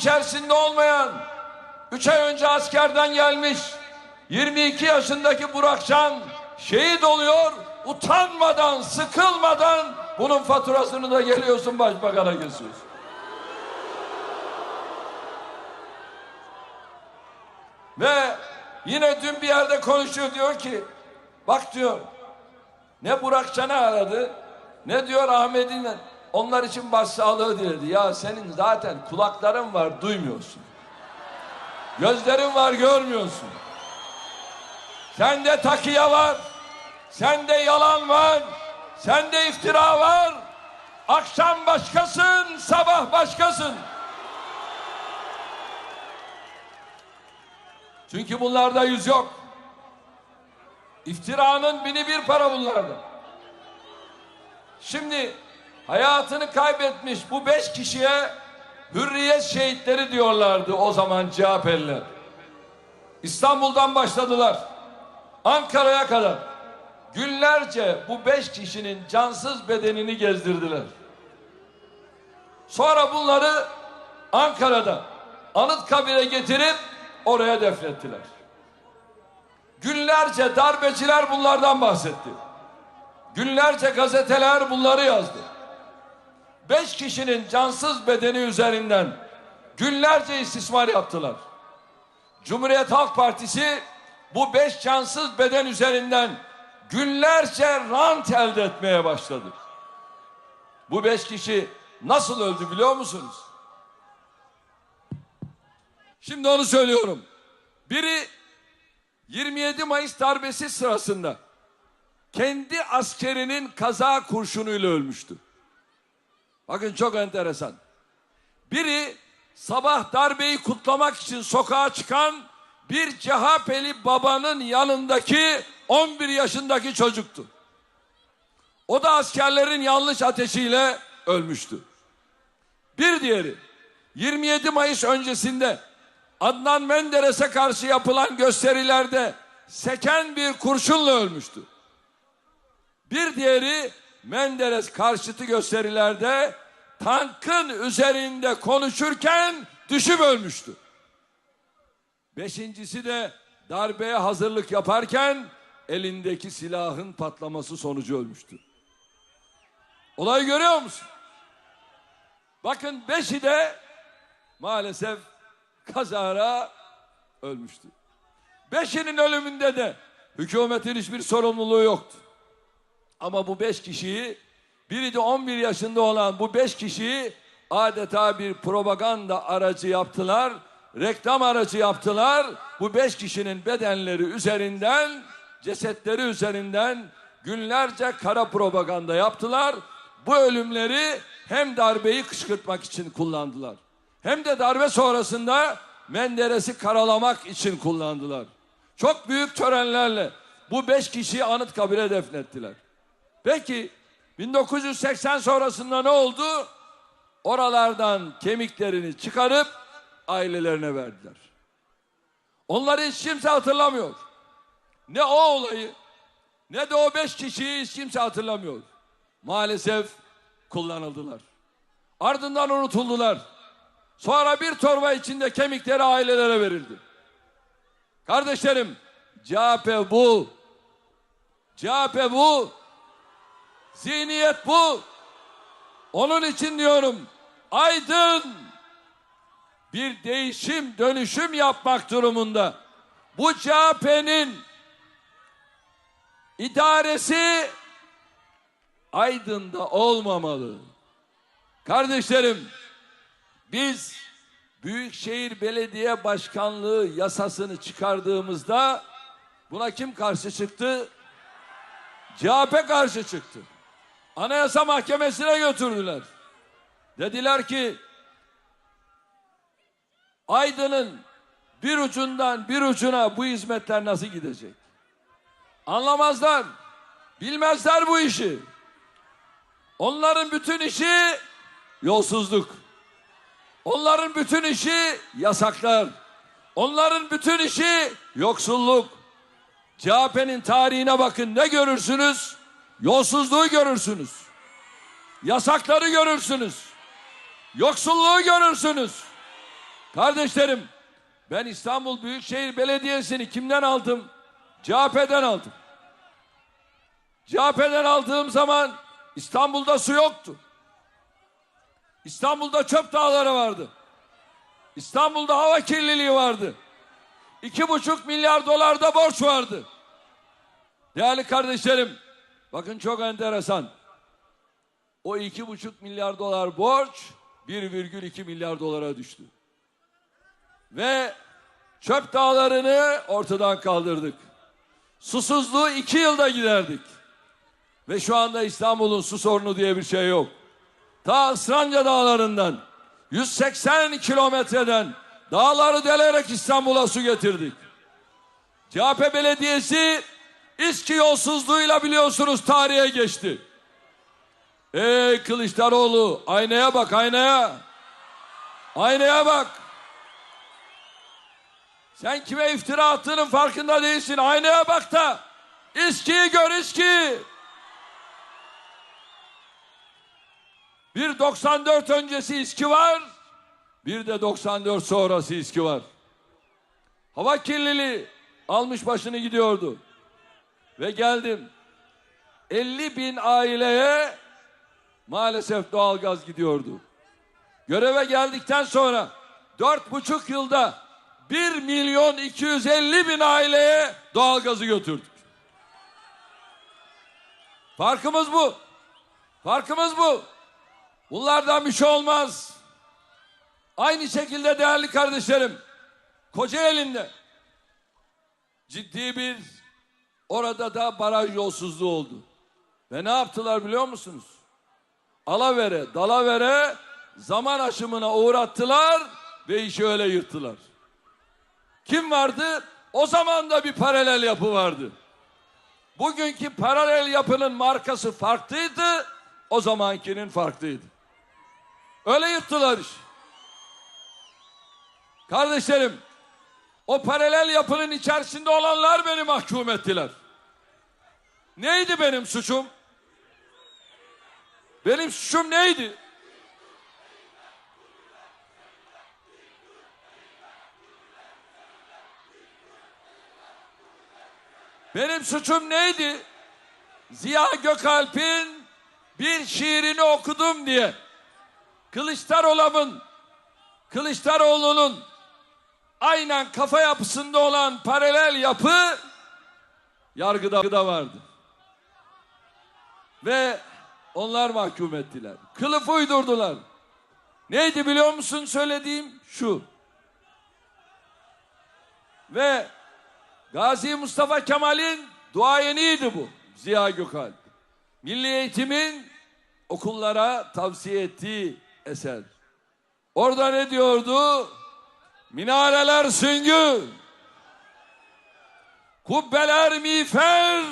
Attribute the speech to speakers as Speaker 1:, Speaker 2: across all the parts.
Speaker 1: içerisinde olmayan, 3 ay önce askerden gelmiş 22 yaşındaki Burakcan şehit oluyor. Utanmadan, sıkılmadan bunun faturasını da geliyorsun başbakana kesiyorsun. Ve yine dün bir yerde konuşuyor diyor ki bak diyor ne Burakcan'ı aradı ne diyor Ahmet'in onlar için başsağlığı diledi. Ya senin zaten kulakların var duymuyorsun. Gözlerin var görmüyorsun. Sende takiye var. Sende yalan var. Sende iftira var. Akşam başkasın, sabah başkasın. Çünkü bunlarda yüz yok. İftiranın bini bir para bunlarda. Şimdi hayatını kaybetmiş bu beş kişiye hürriyet şehitleri diyorlardı o zaman CHP'liler. İstanbul'dan başladılar. Ankara'ya kadar günlerce bu beş kişinin cansız bedenini gezdirdiler. Sonra bunları Ankara'da Anıtkabir'e getirip oraya defnettiler. Günlerce darbeciler bunlardan bahsetti. Günlerce gazeteler bunları yazdı. Beş kişinin cansız bedeni üzerinden günlerce istismar yaptılar. Cumhuriyet Halk Partisi bu beş cansız beden üzerinden günlerce rant elde etmeye başladı. Bu beş kişi nasıl öldü biliyor musunuz? Şimdi onu söylüyorum. Biri 27 Mayıs darbesi sırasında kendi askerinin kaza kurşunuyla ölmüştü. Bakın çok enteresan. Biri sabah darbeyi kutlamak için sokağa çıkan bir CHP'li babanın yanındaki 11 yaşındaki çocuktu. O da askerlerin yanlış ateşiyle ölmüştü. Bir diğeri 27 Mayıs öncesinde Adnan Menderes'e karşı yapılan gösterilerde seken bir kurşunla ölmüştü. Bir diğeri Menderes karşıtı gösterilerde tankın üzerinde konuşurken düşüp ölmüştü. Beşincisi de darbeye hazırlık yaparken elindeki silahın patlaması sonucu ölmüştü. Olayı görüyor musun? Bakın beşi de maalesef kazara ölmüştü. Beşinin ölümünde de hükümetin hiçbir sorumluluğu yoktu. Ama bu beş kişiyi biri de 11 yaşında olan bu beş kişiyi adeta bir propaganda aracı yaptılar. Reklam aracı yaptılar. Bu beş kişinin bedenleri üzerinden, cesetleri üzerinden günlerce kara propaganda yaptılar. Bu ölümleri hem darbeyi kışkırtmak için kullandılar. Hem de darbe sonrasında Menderes'i karalamak için kullandılar. Çok büyük törenlerle bu beş kişiyi Anıtkabir'e defnettiler. Peki 1980 sonrasında ne oldu? Oralardan kemiklerini çıkarıp ailelerine verdiler. Onları hiç kimse hatırlamıyor. Ne o olayı ne de o beş kişiyi hiç kimse hatırlamıyor. Maalesef kullanıldılar. Ardından unutuldular. Sonra bir torba içinde kemikleri ailelere verildi. Kardeşlerim CHP bu. CHP bu. Zihniyet bu. Onun için diyorum aydın bir değişim dönüşüm yapmak durumunda. Bu CHP'nin idaresi Aydın'da olmamalı. Kardeşlerim biz Büyükşehir Belediye Başkanlığı yasasını çıkardığımızda buna kim karşı çıktı? CHP karşı çıktı. Anayasa Mahkemesi'ne götürdüler. Dediler ki Aydın'ın bir ucundan bir ucuna bu hizmetler nasıl gidecek? Anlamazlar. Bilmezler bu işi. Onların bütün işi yolsuzluk. Onların bütün işi yasaklar. Onların bütün işi yoksulluk. CHP'nin tarihine bakın ne görürsünüz? Yolsuzluğu görürsünüz. Yasakları görürsünüz. Yoksulluğu görürsünüz. Kardeşlerim, ben İstanbul Büyükşehir Belediyesi'ni kimden aldım? CHP'den aldım. CHP'den aldığım zaman İstanbul'da su yoktu. İstanbul'da çöp dağları vardı. İstanbul'da hava kirliliği vardı. İki buçuk milyar dolar da borç vardı. Değerli kardeşlerim, bakın çok enteresan. O iki buçuk milyar dolar borç 1,2 milyar dolara düştü. Ve çöp dağlarını ortadan kaldırdık. Susuzluğu iki yılda giderdik. Ve şu anda İstanbul'un su sorunu diye bir şey yok. Ta Isranca dağlarından 180 kilometreden dağları delerek İstanbul'a su getirdik. CHP Belediyesi İSKİ yolsuzluğuyla biliyorsunuz tarihe geçti. Ey Kılıçdaroğlu aynaya bak aynaya. Aynaya bak. Sen kime iftira attığının farkında değilsin. Aynaya bak da İSKİ'yi gör İSKİ. Bir 94 öncesi İSKİ var. Bir de 94 sonrası İSKİ var. Hava kirliliği almış başını gidiyordu. Ve geldim. 50 bin aileye maalesef doğalgaz gidiyordu. Göreve geldikten sonra dört buçuk yılda 1 milyon 250 bin aileye doğalgazı götürdük. Farkımız bu. Farkımız bu. Bunlardan bir şey olmaz. Aynı şekilde değerli kardeşlerim, Kocaeli'nde ciddi bir orada da baraj yolsuzluğu oldu. Ve ne yaptılar biliyor musunuz? Alavere, dalavere zaman aşımına uğrattılar ve işi öyle yırttılar. Kim vardı? O zaman da bir paralel yapı vardı. Bugünkü paralel yapının markası farklıydı, o zamankinin farklıydı. Öyle yırttılar iş. Kardeşlerim, o paralel yapının içerisinde olanlar beni mahkum ettiler. Neydi benim suçum? Benim suçum neydi? Benim suçum neydi? Ziya Gökalp'in bir şiirini okudum diye. Kılıçdaroğlu'nun Kılıçdaroğlu'nun aynen kafa yapısında olan paralel yapı yargıda da vardı. Ve onlar mahkum ettiler. Kılıf uydurdular. Neydi biliyor musun söylediğim? Şu. Ve Gazi Mustafa Kemal'in duayeniydi bu. Ziya Gökalp. Milli eğitimin okullara tavsiye ettiği eser. Orada ne diyordu? Minareler süngü, kubbeler miğfer,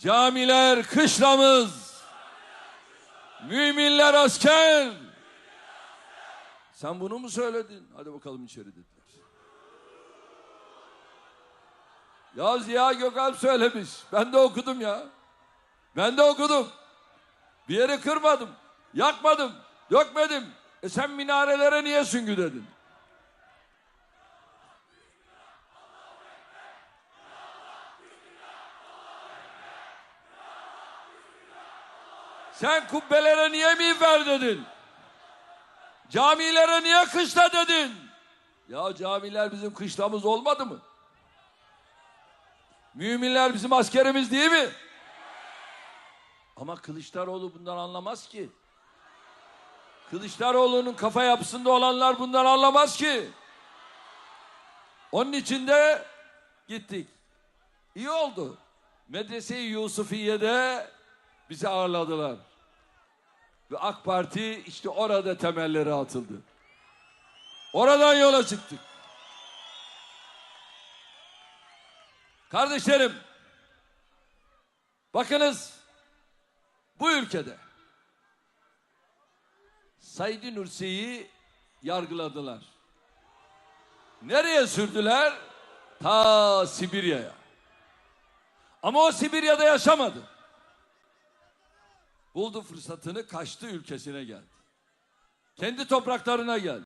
Speaker 1: camiler kışlamız, müminler asker. Sen bunu mu söyledin? Hadi bakalım içeri dediler. Ya Ziya Gökalp söylemiş. Ben de okudum ya. Ben de okudum. Bir yeri kırmadım. Yakmadım. Dökmedim. E sen minarelere niye süngü dedin? Sen kubbelere niye miğfer dedin? Camilere niye kışla dedin? Ya camiler bizim kışlamız olmadı mı? Müminler bizim askerimiz değil mi? Ama Kılıçdaroğlu bundan anlamaz ki. Kılıçdaroğlu'nun kafa yapısında olanlar bundan anlamaz ki. Onun için de gittik. İyi oldu. Medrese-i Yusufiye'de bizi ağırladılar. Ve AK Parti işte orada temelleri atıldı. Oradan yola çıktık. Kardeşlerim, bakınız bu ülkede Said Nursi'yi yargıladılar. Nereye sürdüler? Ta Sibirya'ya. Ama o Sibirya'da yaşamadı. Buldu fırsatını kaçtı ülkesine geldi. Kendi topraklarına geldi.